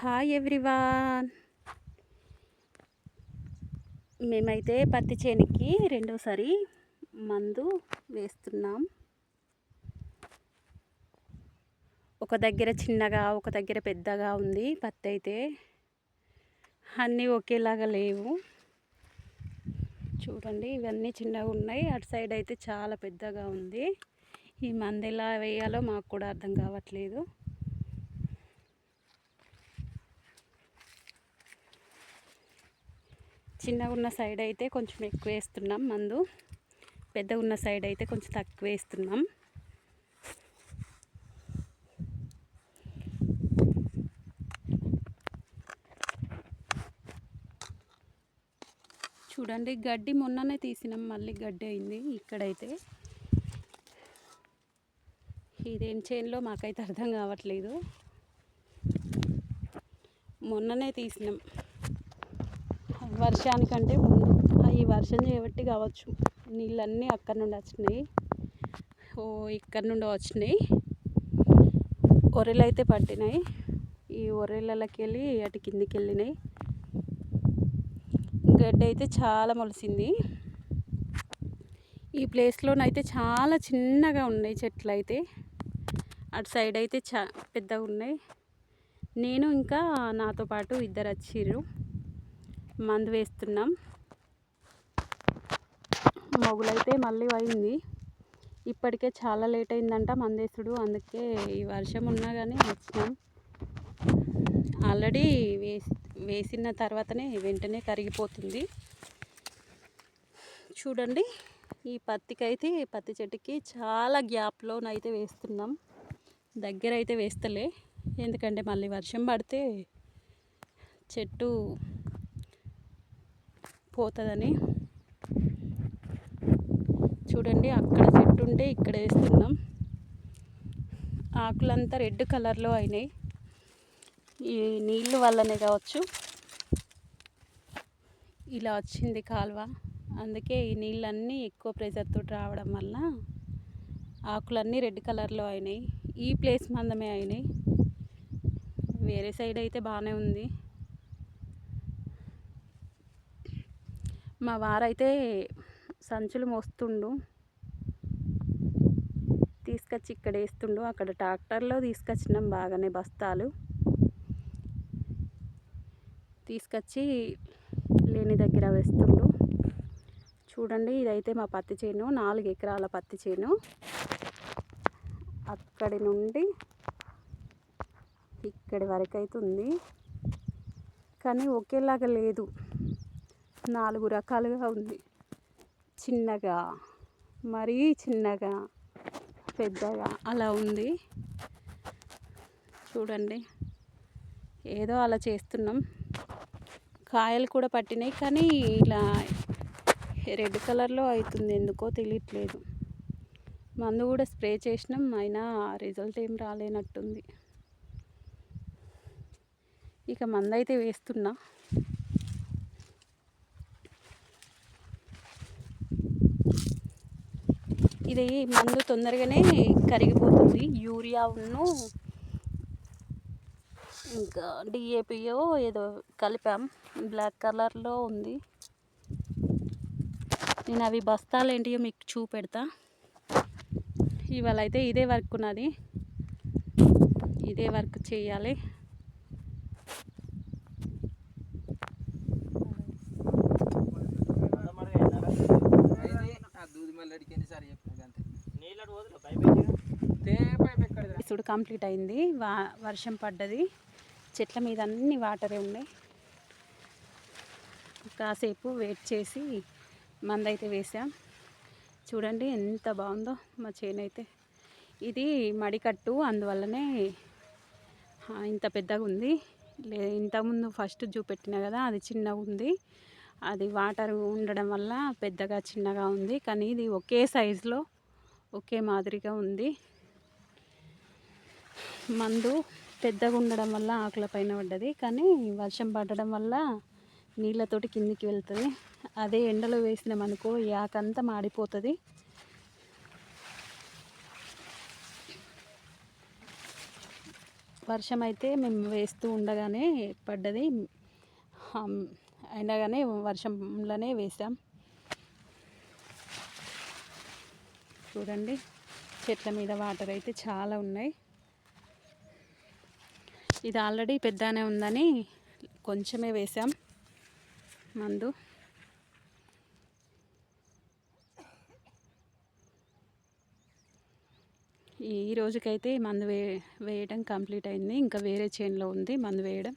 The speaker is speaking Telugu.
హాయ్ ఎవ్రీవాన్ మేమైతే పత్తి చేనికి రెండోసారి మందు వేస్తున్నాం. ఒక దగ్గర చిన్నగా ఒక దగ్గర పెద్దగా ఉంది పత్తి అయితే. అన్నీ ఒకేలాగా లేవు. చూడండి ఇవన్నీ చిన్నగా ఉన్నాయి. అటు సైడ్ అయితే చాలా పెద్దగా ఉంది. ఈ మందు ఎలా వేయాలో మాకు కూడా అర్థం కావట్లేదు. చిన్నగా ఉన్న సైడ్ అయితే కొంచెం ఎక్కువ వేస్తున్నాం మందు. పెద్దగా ఉన్న సైడ్ అయితే కొంచెం తక్కువ వేస్తున్నాం. చూడండి గడ్డి మొన్ననే తీసినాం మళ్ళీ గడ్డి అయింది ఇక్కడైతే. ఇదేం చేనులో మాకైతే అర్థం కావట్లేదు. మొన్ననే తీసినాం. వర్షానికంటే ముందు. ఈ వర్షం చేయబట్టి కావచ్చు. నీళ్ళన్నీ అక్కడ నుండి వచ్చినాయి. ఓ ఇక్కడ నుండి వచ్చినాయి. ఒర్రెలు అయితే పట్టినాయి. ఈ ఒర్రెలకి వెళ్ళి అటు కిందికి వెళ్ళినాయి గడ్డి అయితే చాలా మొలిసింది. ఈ ప్లేస్లోనైతే చాలా చిన్నగా ఉన్నాయి చెట్లు అయితే అటు సైడ్ అయితే చా పెద్దగా ఉన్నాయి నేను ఇంకా నాతో పాటు ఇద్దరు వచ్చిర్రు. మందు వేస్తున్నాం. మొగులైతే మళ్ళీ అయింది ఇప్పటికే చాలా లేట్ అయిందంట మందేసుడు అందుకే ఈ వర్షం ఉన్నా కానీ వచ్చినాం. ఆల్రెడీ వేసి వేసిన తర్వాతనే వెంటనే కరిగిపోతుంది. చూడండి ఈ పత్తికి అయితే పత్తి చెట్టుకి చాలా గ్యాప్లోనైతే వేస్తున్నాం. దగ్గర అయితే వేస్తలే. ఎందుకంటే మళ్ళీ వర్షం పడితే చెట్టు పోతుందని. చూడండి అక్కడ చెట్టు ఉంటే ఇక్కడ వేస్తున్నాం. ఆకులంతా రెడ్ కలర్లో అయినాయి. ఈ నీళ్ళు వల్లనే కావచ్చు. ఇలా వచ్చింది కాలువ. అందుకే ఈ నీళ్ళన్నీ ఎక్కువ ప్రెషర్తో రావడం వల్ల ఆకులన్నీ రెడ్ కలర్లో అయినాయి. ఈ ప్లేస్ మందమే అయినాయి. వేరే సైడ్ అయితే బాగానే ఉంది. మా వారైతే సంచులు మోస్తుండు. తీసుకొచ్చి ఇక్కడ వేస్తుండు. అక్కడ ట్రాక్టర్లో తీసుకొచ్చినాం. బాగానే బస్తాలు. తీసుకొచ్చి లేని దగ్గర వేస్తుండు. చూడండి ఇదైతే మా పత్తి చేను. నాలుగు ఎకరాల పత్తి చేను. అక్కడి నుండి ఇక్కడి వరకు అయితే ఉంది కానీ ఒకేలాగా లేదు. నాలుగు రకాలుగా ఉంది. చిన్నగా మరీ చిన్నగా పెద్దగా అలా ఉంది. చూడండి. ఏదో అలా చేస్తున్నాం. కాయలు కూడా పట్టినాయి కానీ ఇలా రెడ్ కలర్లో అవుతుంది. ఎందుకో తెలియట్లేదు. మందు కూడా స్ప్రే చేసినాం. అయినా రిజల్ట్ ఏం రాలేనట్టుంది. ఇక మందు అయితే వేస్తున్నా. ఇది మందు తొందరగానే కరిగిపోతుంది. యూరియా ఇంకా డిఏపియో ఏదో కలిపాం. బ్లాక్ కలర్లో ఉంది. నేను అవి బస్తాలు ఏంటియో మీకు చూపెడతా. ఇవాళ అయితే ఇదే వర్క్ ఉన్నది. ఇదే వర్క్ చేయాలి. ఇప్పుడు కంప్లీట్ అయింది. వా వర్షం పడ్డది. చెట్ల మీద అన్ని వాటరే ఉన్నాయి. కాసేపు వెయిట్ చేసి మందైతే వేసాం. చూడండి ఎంత బాగుందో మా చేను అయితే ఇది మడికట్టు అందువల్లనే ఇంత పెద్దగా ఉంది. లే ఇంతకుముందు ఫస్ట్ చూపెట్టిన కదా అది చిన్నగా ఉంది. అది వాటర్ ఉండడం వల్ల పెద్దగా చిన్నగా ఉంది. కానీ ఇది ఒకే సైజులో ఒకే మాదిరిగా ఉంది. మందు పెద్దగా ఉండడం వల్ల ఆకుల పైన పడ్డది. కానీ వర్షం పడడం వల్ల నీళ్ళతోటి కిందికి వెళ్తుంది. అదే ఎండలో వేసినామనుకో ఈ ఆకంతా మాడిపోతుంది. వర్షం అయితే మేము వేస్తూ ఉండగానే పడ్డది. అయినా కానీ వర్షంలోనే వేసాం. చూడండి. చెట్ల మీద వాటర్ అయితే చాలా ఉన్నాయి. ఇది ఆల్రెడీ పెద్దనే ఉందని కొంచెమే వేసాం మందు. ఈ రోజుకైతే మందు వే వేయడం కంప్లీట్ అయింది. ఇంకా వేరే చేనులో ఉంది మందు వేయడం.